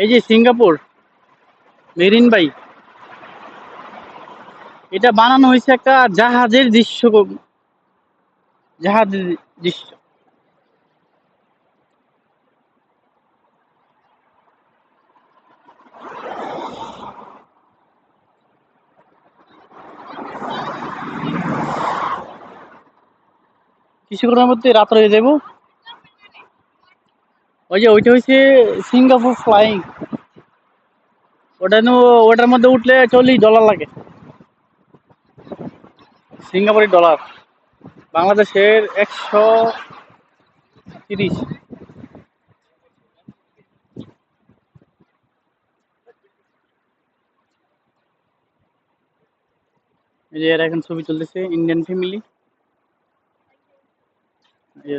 এই যে Singapore, marine by. এটা বানানো হয়েছে একটা জাহাজের দৃশ্য জাহাজের দৃশ্য। কিছুক্ষণের মধ্যে রাত হয়ে যাব ওই যে ওইটা হচ্ছে সিঙ্গাপুর ফ্লাইং ওটা ওটার মধ্যে উঠলে চল্লিশ ডলার লাগে। সিঙ্গাপুরি ডলার বাংলাদেশের একশো তিরিশ। এই যে এখন ছবি চলতেছে ইন্ডিয়ান ফ্যামিলি এই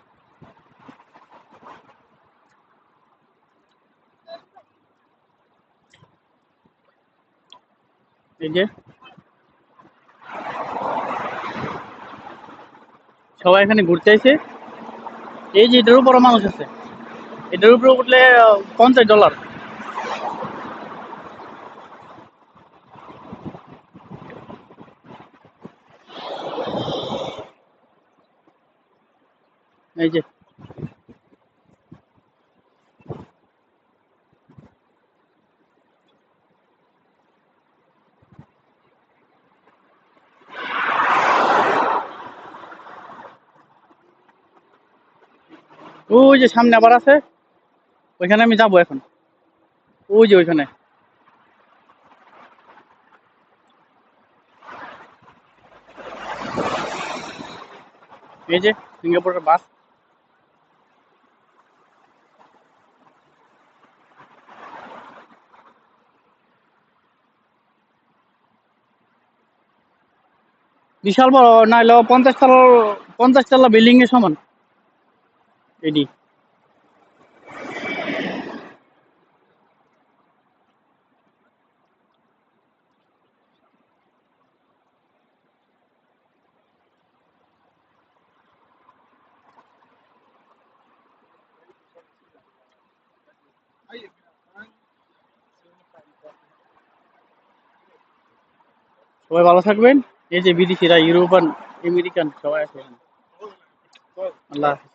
এই যে? সবাই এখানে ঘুরতে এসে এই যে এটার উপরে মানুষ আছে। এটার উপরে উঠলে পঞ্চাশ ডলার এই যে। ওই যে সামনে আবার আছে। ওইখানে আমি যাব এখন। ওই যে ওইখানে। এই যে সিঙ্গাপুরের বাস। বিশাল বড়, নাইলে পঞ্চাশ তলার, পঞ্চাশ তলা বিল্ডিং এর সমান। এডি সবাই ভালো থাকবেন এই যে বিদেশিরা ইউরোপান আমেরিকান সবাই আছে এখানে। আল্লাহ হাফেজ।